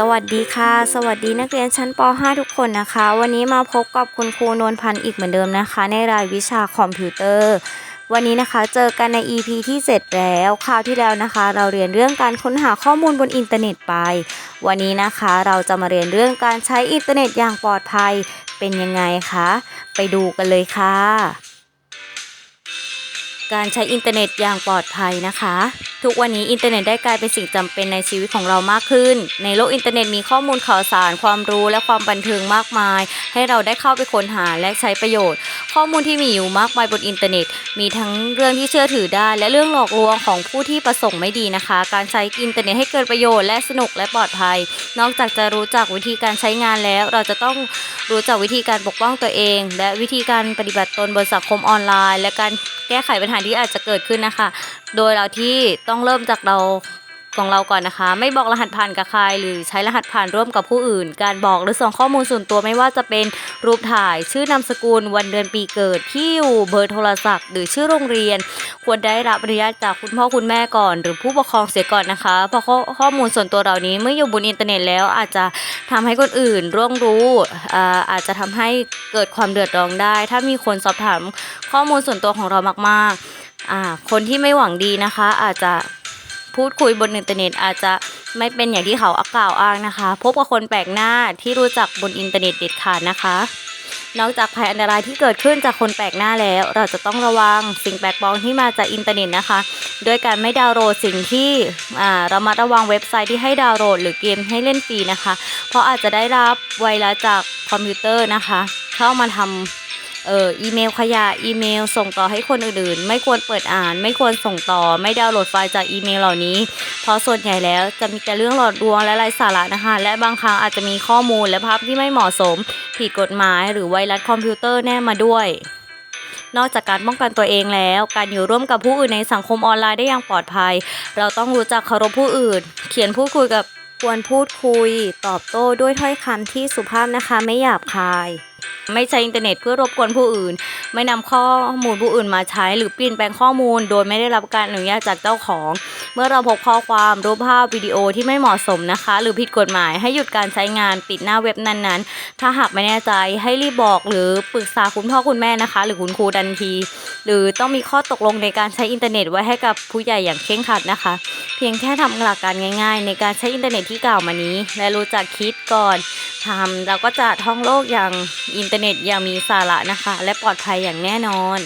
สวัสดีค่ะ สวัสดีนักเรียนชั้นป .5 ทุกคนนะคะ วันนี้มาพบกับคุณครูนวลพันธ์อีกเหมือนเดิมนะคะ ในรายวิชาคอมพิวเตอร์ วันนี้นะคะเจอกันใน EP ที่เสร็จแล้วคราวที่แล้วนะคะ เราเรียนเรื่องการค้นหาข้อมูลบนอินเทอร์เน็ตไป วันนี้นะคะเราจะมาเรียนเรื่องการใช้อินเทอร์เน็ตอย่างปลอดภัยเป็นยังไงคะ ไปดูกันเลยค่ะ การใช้อินเทอร์เน็ตอย่างปลอดภัยนะคะ ทุกวันนี้อินเทอร์เน็ตได้กลายเป็นสิ่งจำเป็นในชีวิตของเรามากขึ้น ในโลกอินเทอร์เน็ตมีข้อมูลข่าวสารความรู้และความบันเทิงมากมาย ให้เราได้เข้าไปค้นหาและใช้ประโยชน์ ข้อมูลที่มีอยู่มากมายบนอินเทอร์เน็ต มีทั้งเรื่องที่เชื่อถือได้ และเรื่องหลอกลวงของผู้ที่ประสงค์ไม่ดีนะคะ การใช้อินเทอร์เน็ตให้เกิดประโยชน์และสนุกและปลอดภัย นอกจากจะรู้จักวิธีการใช้งานแล้ว เราจะต้อง รู้จักวิธีการปกป้องตัวเอง และวิธีการปฏิบัติตนบนสังคมออนไลน์ และการแก้ไขปัญหาที่อาจจะเกิดขึ้นนะคะ โดยเราที่ต้องเริ่มจากเราของเราก่อนนะคะ ไม่บอกรหัสผ่านกับใคร หรือใช้รหัสผ่านร่วมกับผู้อื่น การบอกหรือส่งข้อมูลส่วนตัวไม่ว่าจะเป็นรูปถ่าย ชื่อนามสกุล วันเดือนปีเกิดที่อยู่เบอร์โทรศัพท์ หรือชื่อโรงเรียน ควรได้รับอนุญาตจากคุณพ่อคุณแม่ก่อน หรือผู้ปกครองเสียก่อนนะคะ เพราะข้อข้อมูลส่วนตัวเหล่านี้เมื่ออยู่บนอินเทอร์เน็ตแล้วอาจจะทำให้คนอื่นร่วงรู้อาอาจจะทำให้เกิดความเดือดร้อนได้ ถ้ามีคนสอบถามข้อมูลส่วนตัวของเรามากๆคนที่ไม่หวังดีนะคะ อาจจะพูดคุยบนอินเทอร์เน็ตอาจจะ ไม่เป็นอย่างที่เขากล่าวอ้างนะคะ พบกับคนแปลกหน้าที่รู้จักบนอินเทอร์เน็ตเด็ดขาดนะคะ นอกจากภัยอันตรายที่เกิดขึ้นจากคนแปลกหน้าแล้ว เราจะต้องระวังสิ่งแปลกปลอมที่มาจากอินเทอร์เน็ตนะคะ ด้วยการไม่ดาวน์โหลดสิ่งที่อ่าเรามาระวังเว็บไซต์ที่ให้ดาวน์โหลดหรือเกมให้เล่นฟรีนะคะ เพราะอาจจะได้รับไวรัสจากคอมพิวเตอร์นะคะ เข้ามาทำ เอออีเมลขยะอีเมล ส่งต่อให้คนอื่นๆ ไม่ควรเปิดอ่าน ไม่ควรส่งต่อ ไม่ดาวน์โหลดไฟล์จากอีเมลเหล่านี้ เพราะส่วนใหญ่แล้วจะมีแต่เรื่องหลอกลวงและไร้สาระนะคะ และบางครั้งอาจจะมีข้อมูลและภาพที่ไม่เหมาะสม ผิดกฎหมายหรือไวรัสคอมพิวเตอร์แนบมาด้วยนอกจากการป้องกันตัวเองแล้ว การอยู่ร่วมกับผู้อื่นในสังคมออนไลน์ได้อย่างปลอดภัย เราต้องรู้จักเคารพผู้อื่น เขียนพูดคุยกับควรพูดคุย ตอบโต้ด้วยถ้อยคำที่สุภาพนะคะไม่หยาบคาย ไม่ใช้อินเทอร์เน็ตเพื่อรบกวนผู้อื่น ไม่นำข้อมูลผู้อื่นมาใช้ หรือเปลี่ยนแปลงข้อมูล โดยไม่ได้รับการอนุญาตจากเจ้าของ เมื่อเราพบข้อความรูปภาพวิดีโอที่ไม่เหมาะสมนะคะ หรือผิดกฎหมายให้หยุดการใช้งานปิดหน้าเว็บนั้นๆ ถ้าหากไม่แน่ใจให้รีบบอกหรือปรึกษาคุณพ่อคุณแม่นะคะ หรือคุณครูทันที หรือต้องมีข้อตกลงในการใช้อินเทอร์เน็ตไว้ให้กับผู้ใหญ่อย่างเคร่งครัดนะคะ เพียงแค่ทำหลักการง่าย ๆ ในการใช้อินเทอร์เน็ตที่กล่าวมานี้ และรู้จักคิดก่อนทำเราก็จะท่องโลกอย่างอินเทอร์เน็ตอย่างมีสาระนะคะ และปลอดภัยอย่างแน่นอน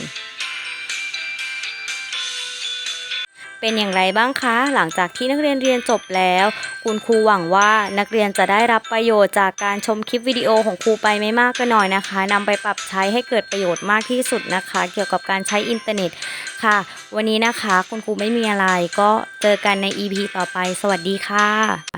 เป็นอย่างไรบ้างคะ หลังจากที่นักเรียนเรียนจบแล้ว คุณครูหวังว่านักเรียนจะได้รับประโยชน์จากการชมคลิปวิดีโอของครูไปไม่มากก็น้อยนะคะนำไปปรับใช้ให้เกิดประโยชน์มากที่สุดนะคะ เกี่ยวกับการใช้อินเทอร์เน็ตค่ะ วันนี้นะคะ คุณครูไม่มีอะไรก็เจอกันใน EP ต่อไป สวัสดีค่ะ